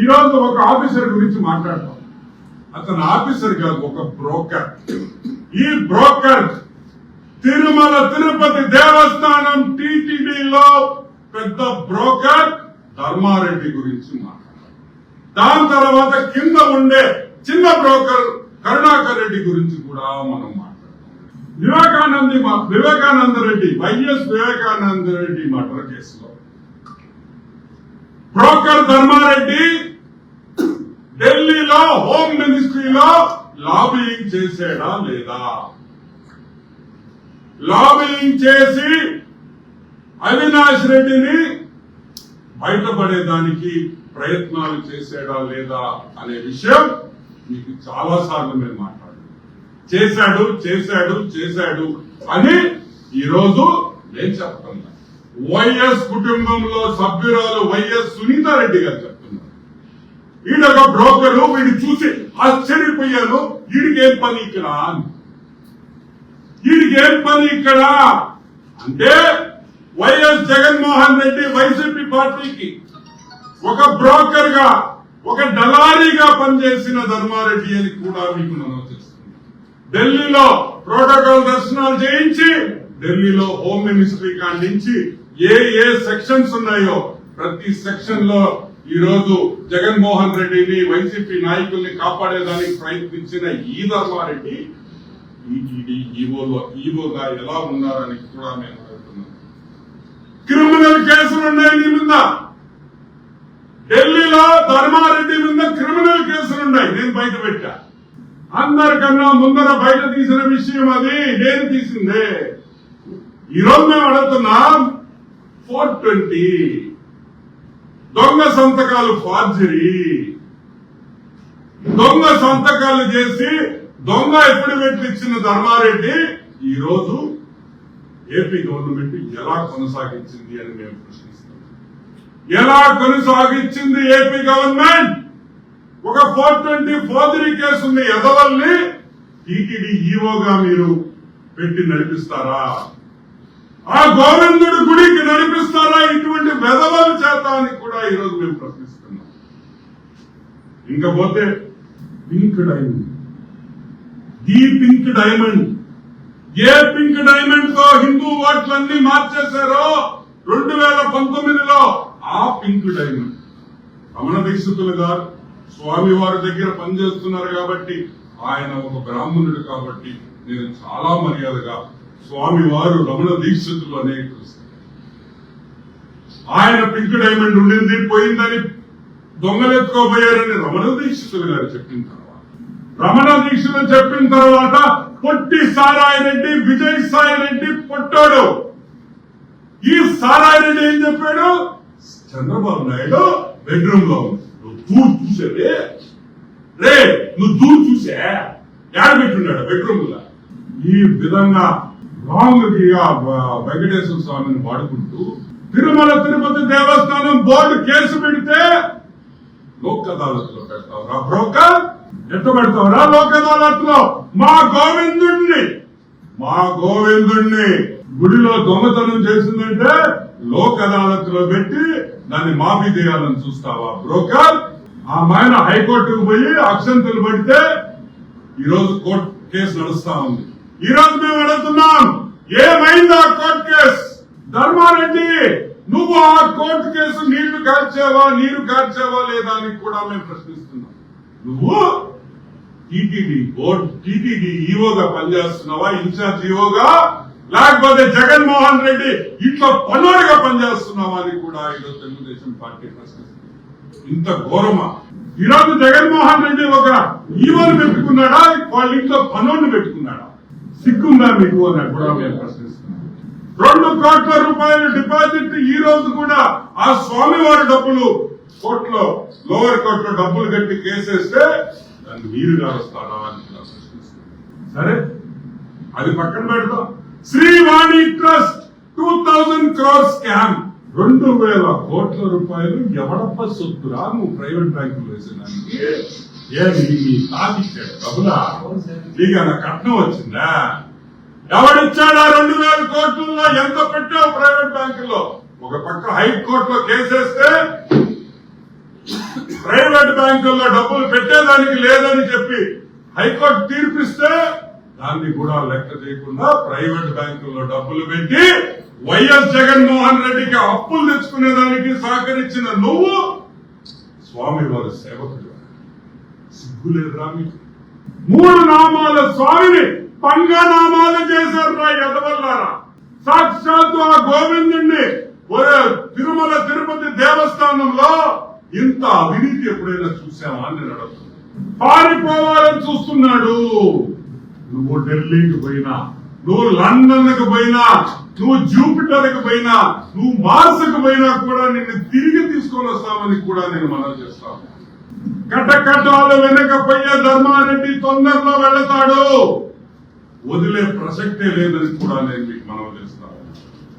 ఈరోజు ఒక ఆఫీసర్ గురించి మాట్లాడతాం. అతను ఆఫీసర్ కాదు ఒక బ్రోకర్. ఈ బ్రోకర్ తిరుమల తిరుపతి దేవస్థానం టీటీడీలో పెద్ద బ్రోకర్ ధర్మారెడ్డి గురించి మాట్లాడారు దాని తర్వాత కింద ఉండే చిన్న బ్రోకర్ కరుణాకర్ రెడ్డి గురించి కూడా మనం మాట్లాడతాం. వివేకానంది వివేకానంద రెడ్డి వైఎస్ వివేకానంద రెడ్డి మర్డర్ కేసులో. బ్రోకర్ ధర్మారెడ్డి ఢిల్లీలో హోమ్ మినిస్ట్రీలో లాబింగ్ చేశాడా లేదా? లాబింగ్ చేసి అవినాష్ రెడ్డిని బయటపడేదానికి ప్రయత్నాలు చేశాడా లేదా అనే విషయం మీకు చాలా సార్లు మేము మాట్లాడారు చేశాడు చేశాడు చేశాడు అని ఈరోజు నేను చెప్తున్నా వైఎస్ కుటుంబంలో సభ్యురాలు వైఎస్ సునీతారెడ్డి గారు వీడొక బ్రోకరు వీడు చూసి ఆశ్చర్యపోయాను. వీడికి పని ఇక్కడ? అని పని ఇక్కడ? అంటే వైఎస్ జగన్మోహన్ రెడ్డి వైసీపీ పార్టీకి ఒక బ్రోకర్గా ఒక దళారీగా పనిచేసిన ధర్మారెడ్డి అని కూడా మీకు మనం ఢిల్లీలో ప్రోటోకాల్ దర్శనాలు చేయించి ఢిల్లీలో హోమ్ మినిస్ట్రీ కాండించి ఏ ఏ సెక్షన్స్ ఉన్నాయో ప్రతి సెక్షన్లో ఈ రోజు జగన్మోహన్ రెడ్డిని వైసీపీ నాయకుల్ని కాపాడేదానికి ప్రయత్నించిన ఈ ధర్మారెడ్డి ఈటీడీ ఈవోలో ఈవోగా ఎలా ఉన్నారని కూడా నేను అడుగుతున్నాను. క్రిమినల్ కేసులు ఉన్నాయి నీ మీద. ఢిల్లీలో ధర్మారెడ్డి మీద క్రిమినల్ కేసులు ఉన్నాయి. నేను బయట పెట్టా. అందరికన్నా ముందర బయట తీసిన విషయం అది. నేను తీసిందే. ఈరోజు మేము అడుగుతున్నాం ఫోర్ ట్వంటీ. దొంగ సంతకాలు ఫార్జరీ. దొంగ సంతకాలు చేసి దొంగ ఎఫిడవిట్లు ఇచ్చిన ధర్మారెడ్డి ఈ రోజు ఏపీ గవర్నమెంట్ ఎలా కొనసాగించింది అని మేము ప్రశ్నిస్తాం ఎలా కొనసాగించింది ఏపీ గవర్నమెంట్? ఒక ఫోర్ ట్వంటీ ఫోర్జరీ కేసు ఉంది ఎదవల్ని టీటీడీ ఈవోగా మీరు పెట్టి నడిపిస్తారా? ఆ గోవిందుడి గుడికి నడిపిస్తారా ఇటువంటి మెదవల చేత అని కూడా ఈరోజు మేము ప్రశ్నిస్తున్నాం. ఇంకా పోతే pink diamond. The pink diamond. A pink డైమండ్తో హిందూ ఓట్లన్నీ మార్చేశారో రెండు వేల పంతొమ్మిదిలో ఆ పింక్ డైమండ్. రమణ దీక్షితులు గారు స్వామి వారి దగ్గర పనిచేస్తున్నారు కాబట్టి ఆయన ఒక బ్రాహ్మణుడు కాబట్టి నేను చాలా మర్యాదగా స్వామి వారు రమణ దీక్షితులు అనేక ఆయన పింక్ డైమండ్ ఉండింది పోయిందని దొంగలెత్తుకోబోయారని రమణ దీక్షితులు గారు చెప్పిన తర్వాత. రమణ దీక్షితులు చెప్పిన తర్వాత పొట్టి సారాయి రెడ్డి విజయ్ సాయి రెడ్డి పొట్టాడు. ఈ సారాయి రెడ్డి ఏం చెప్పాడు? చంద్రబాబు నాయుడు బెడ్రూమ్లో నువ్వు దూరు చూసేదే రే. నువ్వు దూరు చూసే. యాడ పెట్టున్నాడు బెడ్రూమ్లో? ఈ విధంగా రాంగ్ వెంకటేశ్వర స్వామిని వాడుకుంటూ తిరుమల తిరుపతి దేవస్థానం బోర్డు కేసు పెడితే లోక్ అదాలత్లో పెడతావురా బ్రోకర్ ఎంత పెడతావురా లోక్ అదాలత్లో మా గోవిందుణ్ణి. మా గోవిందుణ్ణి. గుడిలో దొంగతనం చేసిందంటే లోక్ అదాలత్లో పెట్టి దాన్ని మాఫీ చేయాలని చూస్తావా బ్రోకర్ ఆ మాయన హైకోర్టుకు పోయి అక్షంతలు పడితే ఈ రోజు కోర్టు కేసు నడుస్తా ఉంది. ఈ రోజు మేము అడుగుతున్నాం ఏమైంది ఆ కోర్టు కేసు? ధర్మారెడ్డి నువ్వు ఆ కోర్టు కేసు నీళ్ళు కాల్చావా నీరు కాల్చావా లేదా అని కూడా మేము ప్రశ్నిస్తున్నాం. నువ్వు టీటీడీ బోర్డు టీటీడీ ఈవోగా పనిచేస్తున్నావా ఇన్ఛార్జ్ ఈవోగా లేకపోతే జగన్మోహన్ రెడ్డి ఇంట్లో పనుడుగా పనిచేస్తున్నావా అని కూడా ఈరోజు తెలుగుదేశం పార్టీ ప్రశ్నిస్తుంది. ఇంత ఘోరమా? ఈరోజు జగన్మోహన్ రెడ్డి ఒక ఈవోని పెట్టుకున్నాడా? వాళ్ళ ఇంట్లో పనుడిని పెట్టుకున్నాడా? సిగ్గుందా మీకు అని కూడా మేము ప్రశ్నిస్తున్నాం రెండు కోట్ల రూపాయల డిపాజిట్ ఈ రోజు కూడా ఆ స్వామివారి డబ్బులు కోర్టులో లోవర్ కోర్టులో డబ్బులు కట్టి కేసేస్తే దాన్ని మీరు కారుస్తారా అని సరే అది పక్కన పెడతాం Srivani trust two thousand crore scam. రెండు వేల కోట్ల రూపాయలు ఎవడప్ప సొత్తురా? నువ్వు ప్రైవేట్ బ్యాంకులు వేసేదానికి. ఏ నీ నీ తాగిచ్చాడు డబ్బులా నీకు అన్న కట్నం వచ్చిందా? ఎవడిచ్చాడా రెండు వేల కోట్లలో? ఎంత పెట్టావు ప్రైవేట్ బ్యాంకులో ఒక పక్క హైకోర్టులో కేసేస్తే ప్రైవేట్ బ్యాంకుల్లో డబ్బులు పెట్టేదానికి లేదని చెప్పి హైకోర్టు తీర్పిస్తే దాన్ని కూడా లెక్క చేయకుండా ప్రైవేట్ బ్యాంకుల్లో డబ్బులు పెట్టి వైఎస్ జగన్మోహన్ రెడ్డికి అప్పులు తెచ్చుకునేదానికి సహకరించిన నువ్వు స్వామి వారి సేవకుడు సిగ్గులేదురా మీకు. మూడు నామాల స్వామిని పంగనామాలు చేశారు రా ఎదవల్లారా సాక్షాత్తు ఆ గోవిందుణ్ణి ఒరే తిరుమల తిరుపతి దేవస్థానంలో ఇంత అవినీతి ఎప్పుడైనా చూసామా అని నేను పారిపోవాలని చూస్తున్నాడు. నువ్వు ఢిల్లీకి పోయినా నువ్వు లండన్కు పోయినా నువ్వు జూపిటర్కి పోయినా నువ్వు మార్స్కు పోయినా కూడా నిన్ను తిరిగి తీసుకొని వస్తామని కూడా నేను మనం చేస్తాను కటకటాలు వెనకపోయే ధర్మారెడ్డి తొందరలో వెళతాడు. వదిలే ప్రసక్తే లేదని కూడా నేను మీకు మనం చేస్తాను